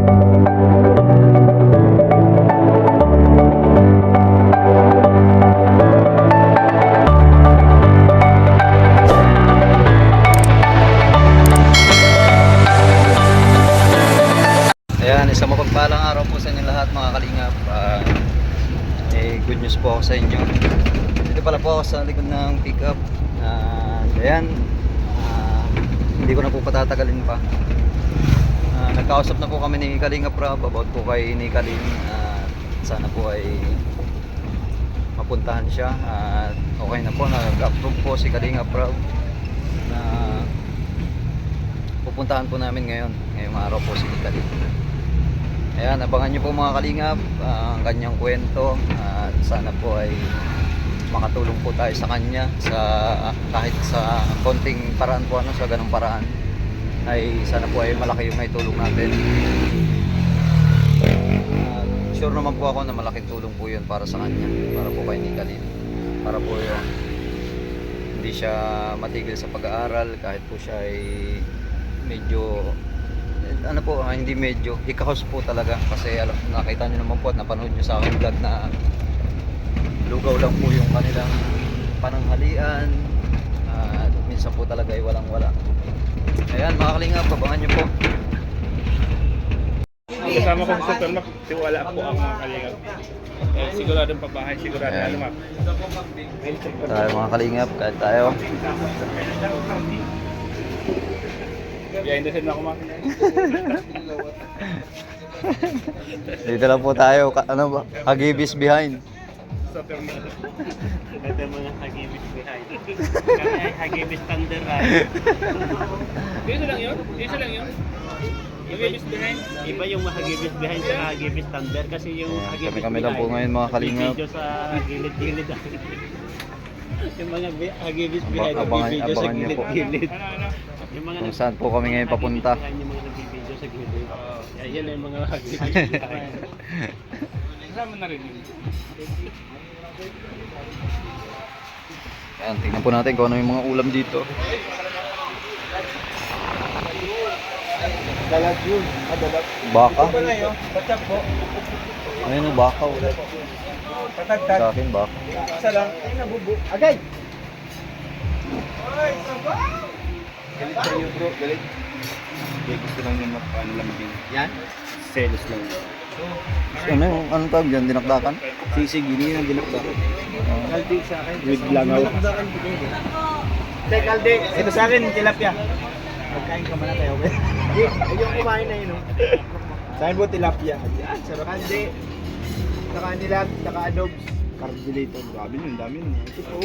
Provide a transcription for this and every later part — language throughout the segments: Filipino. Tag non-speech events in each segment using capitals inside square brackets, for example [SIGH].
Ayan, isang mapagpalang araw po sa inyo lahat mga. Ah, eh, good news po ako sa inyo. Dito pala po ako sa likod ng pickup. Ah, ayan, ah, hindi ko na po patatagalin pa. Ah, nagkausap na po kami ni Kalingap Rob about po kay ni Kaling. Ah, sana po ay mapuntahan siya. At okay na po, nag-approve po si Kalingap Rob na pupuntahan po namin ngayon. Ngayong araw po si Kaling. Ayan, abangan nyo po mga kalingap ah, ang kanyang kwento at sana po ay makatulong po tayo sa kanya sa kahit sa konting paraan po ano sa ganung paraan ay sana po ay malaki yung naitulong natin. At sure naman po ako na malaking tulong po yun para sa kanya, para po kay Nikalin. Para po yun hindi siya matigil sa pag-aaral kahit po siya ay medyo ano po, ah, hindi medyo hikahos po talaga kasi alam, nakita nyo naman po at napanood nyo sa aking vlog na lugaw lang po yung kanilang pananghalian minsan po talaga ay walang wala ayan mga kalingap, abangan nyo po Kasama ko sa Super Mac, tiwala po ang mga kalingap. Eh, siguradong pabahay, sigurado Ayan. ano tayo mga kalingap, kahit tayo Behind the scene map. [LAUGHS] dito lang po tayo, ano ba, kagibis behind Super Mac. Ito yung mga hagibis behind. Kami ay hagibis thunder ride. Isa lang yun? Isa lang yun? Yung ibis behind? Iba yung hagibis behind sa hagibis thunder kasi yung Ayan, hagibis kami-kami lang po ngayon, mga kalingap. Video sa gilid-gilid. [LAUGHS] yung mga bi- hagibis behind, Abangan- sa abangan niyo po. gilid-gilid. Ano, ano? Yung mga kung saan po kami ngayon papunta hagibis behind, Yung mga nagbibideo sa gilid. Yan yung mga hagibis [LAUGHS] behind. [LAUGHS] Kasama na rin yun. Ayan, tingnan po natin kung ano yung mga ulam dito. Dalag yun. Ah. Baka. yun? Patap po. Ayun o, baka. oh. Patagtag. Sa akin, baka. Isa lang. Ay, nabubu. Agay! Galit sa iyo bro, galit. Hindi, gusto lang yung ano lang din. Yan? Selos lang. Ano yung, ano tawag dyan, dinakdakan? Sisig, yun yung dinakdakan. Kaldi sa akin. With langaw. Tek, Kaldi, ito sa akin, tilapia. Magkain ka muna tayo. Hindi, yung kumain na yun. oh. Sa akin po, tilapia. Sarap. Kaldi. Saka nilag, saka adob. Carbonator. Grabe yun, dami yun. Ito po.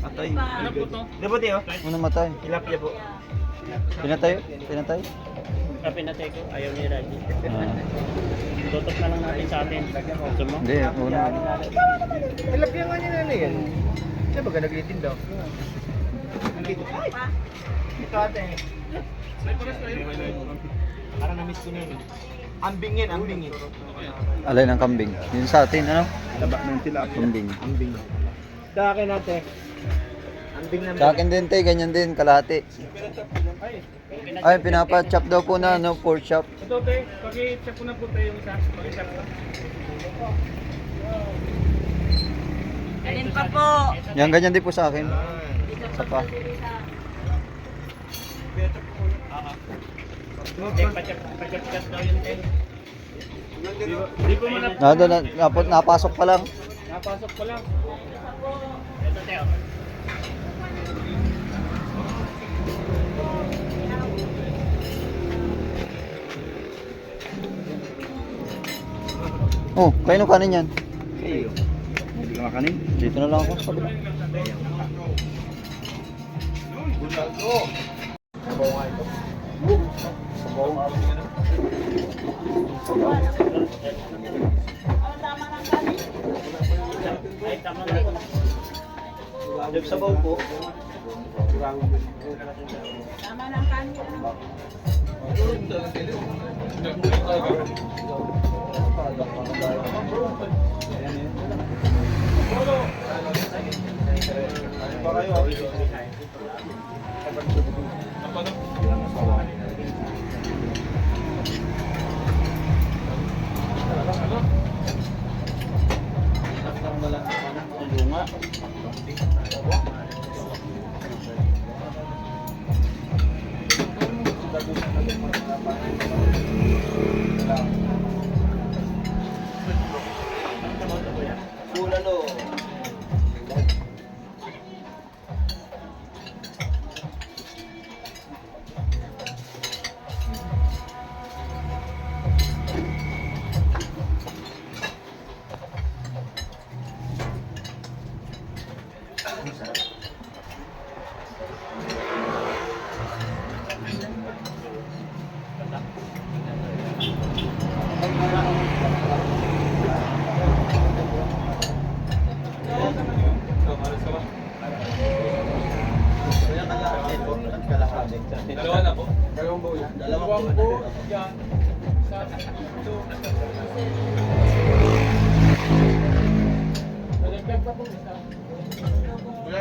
Atay. Ano po to? Ito po, tiyo. Ano matay? Tilapia po. Pinatay? Pinatay? Ah, pinatay ko, ayaw ni Raji. Ah, Tutok na lang natin sa atin. Gusto mo? hindi, una. Tilapia nga niya na yan. Siya baga naglitin daw. Ay! Ito ate. Parang na-miss ko na yun. Ambing yan, ambing yun. Alay ng kambing. Yun sa atin, ano? Taba ng tilapia. Kambing. Ambing. Sa akin ate. Sa akin din, te, ganyan din, kalahati. Ay, pinapa-chop daw po na, no, pork chop. Ito te, paki-chop ko na po tayo yung isa. Paki-chop ko. Alin pa po? Yan, ganyan din po sa akin. Sa pa. Pachap-chap daw yun, Ten. Hindi po man Na, na, napot, napasok pa lang. napasok ko lang. Ito, Teo. Oh, kayo no kanin yan. Hindi ka makanin? Dito na lang ako sa kabila. Ay, tama na. Yung sabaw po. Tama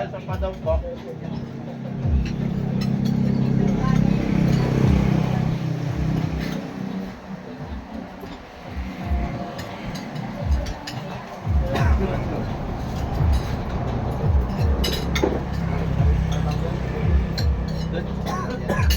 ng kanin. Ayan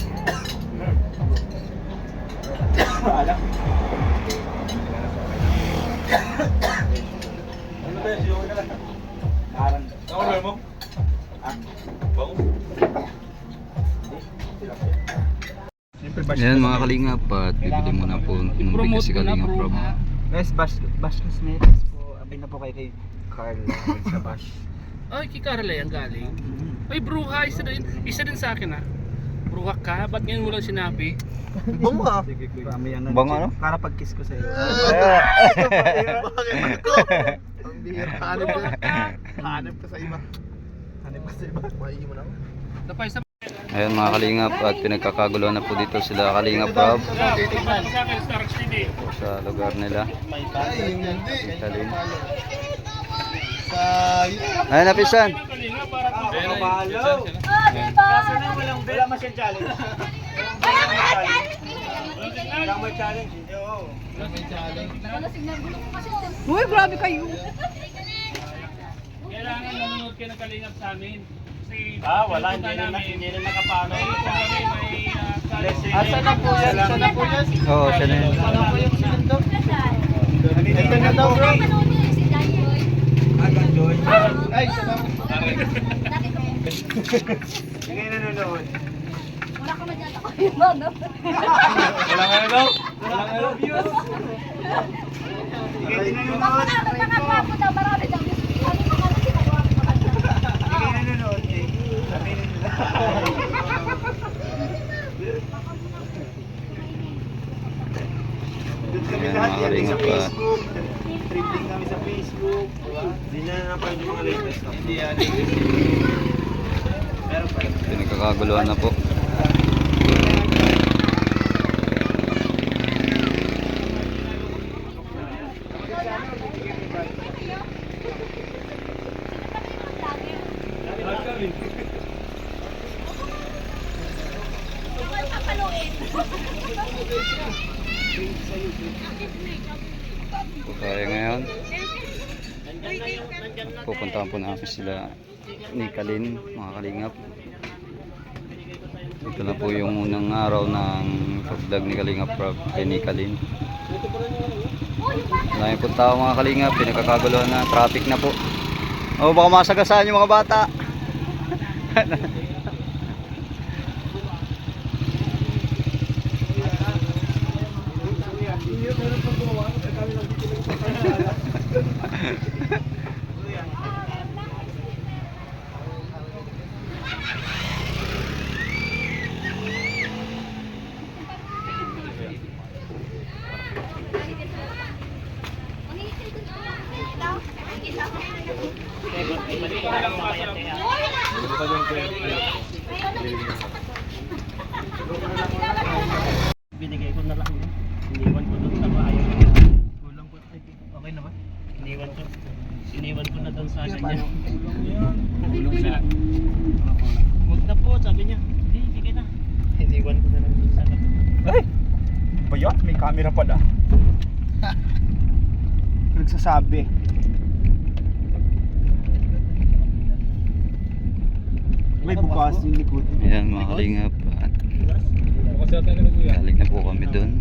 mga kalingap at bibili muna po ng bigas si Kalingap Rob. Guys, bash, bash cosmetics po. Abay na po kayo kay Carl sa bash. [LAUGHS] Ay, kay Carla yan galing. Ay, bruha, isa din, isa din sa akin ah. Bruha ka, ba't ngayon mo lang sinabi? Bango ah. [LAUGHS] Marami yan. Bango, ano? Para pag-kiss ko sa'yo. [LAUGHS] Bakit ko? Ang bihira. Hanip ka. Hanip ka sa iba. Hanip ka sa iba. Mahingi mo na ako. Tapay sa Ayan mga kalingap at pinagkakaguluhan na po dito sila Kalingap Rob sa lugar nila. Sa... Ayan na pisan. Wala masyang challenge. Wala may challenge. Uy, grabe kayo. Kailangan nanonood kayo ng kalingap sa amin. Kasi Ah, wala, hindi na- hindi na uh, Blessing. Asa na po yan? Asa na po yan? Oo, siya na yun. Nandito na daw, bro. Agad, Joy. Ay, sa Sige, nanonood. Wala ka madyan ako yung [LAUGHS] ano. Wala nga daw. Wala nga daw views. Sige, nanonood. Mga nagpapagwapo daw, marami daw. Sabi ko ano ginagawa ko pa kanina. Sige, nanonood. eh. Sabihin nila. Doon kami lahat yan sa ah. Facebook. Trending kami sa Facebook. Hindi na napanood yung mga latest. Hindi yan. Meron pa. Pinagkakaguluhan na po. Po tayo ngayon. Pupuntahan po namin sila ni Kalin, mga kalingap. Ito na po yung unang araw ng pag-vlog ni Kalingap kay ni Kalin. Marami po tao mga kalingap, pinagkakaguluhan na, traffic na po. O baka masagasaan yung mga bata. [LAUGHS] Binigay ko na lang yun. Iniwan ko doon sa bahay. Kulang po. Okay na ba? Iniwan ko. Iniwan ko na doon sa kanya. Kulang [LAUGHS] sila. Huwag na po, sabi niya. Hindi, bigay na. Iniwan ko na lang doon sa kanya. Ay! Ba yun? May camera pala. [LAUGHS] Nagsasabi. May bukas yung likod. Ayan mga kalingap. At. Galing na po kami dun.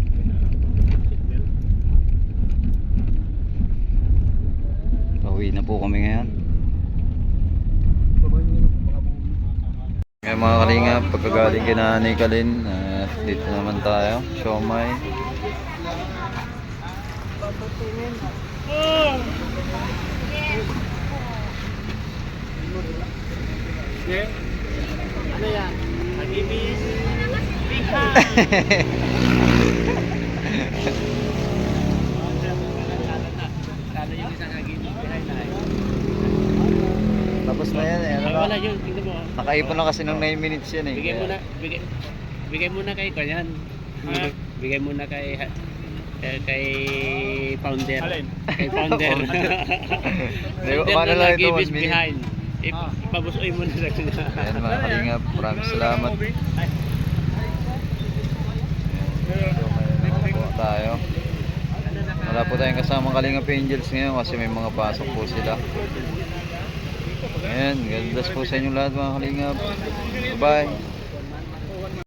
Pauwi na po kami ngayon. Ngayon mga kalinga, pagkagaling kina ni Kalin, uh, dito naman tayo, siomay. Yeah. Ano yan? Behind na. Tapos na yan eh, ano Ay, na? wala yun. Tingnan mo. ah. Nakaipon lang kasi ng 9 minutes yan eh. Bigay mo na, bigay, bigay mo na kay kanyan. Bigay mo na kay kay, kay founder. Kay founder. [LAUGHS] Di ba, paano lang ito, Agibis one minute? Ip, Ipabusoy mo na sa kanya. Ayan mga kalinga, maraming salamat. So, may po tayo. Wala po tayong kasamang Kalingap Angels ngayon kasi may mga pasok po sila. Ayan, God bless po sa inyo lahat mga Kalingap. Bye-bye.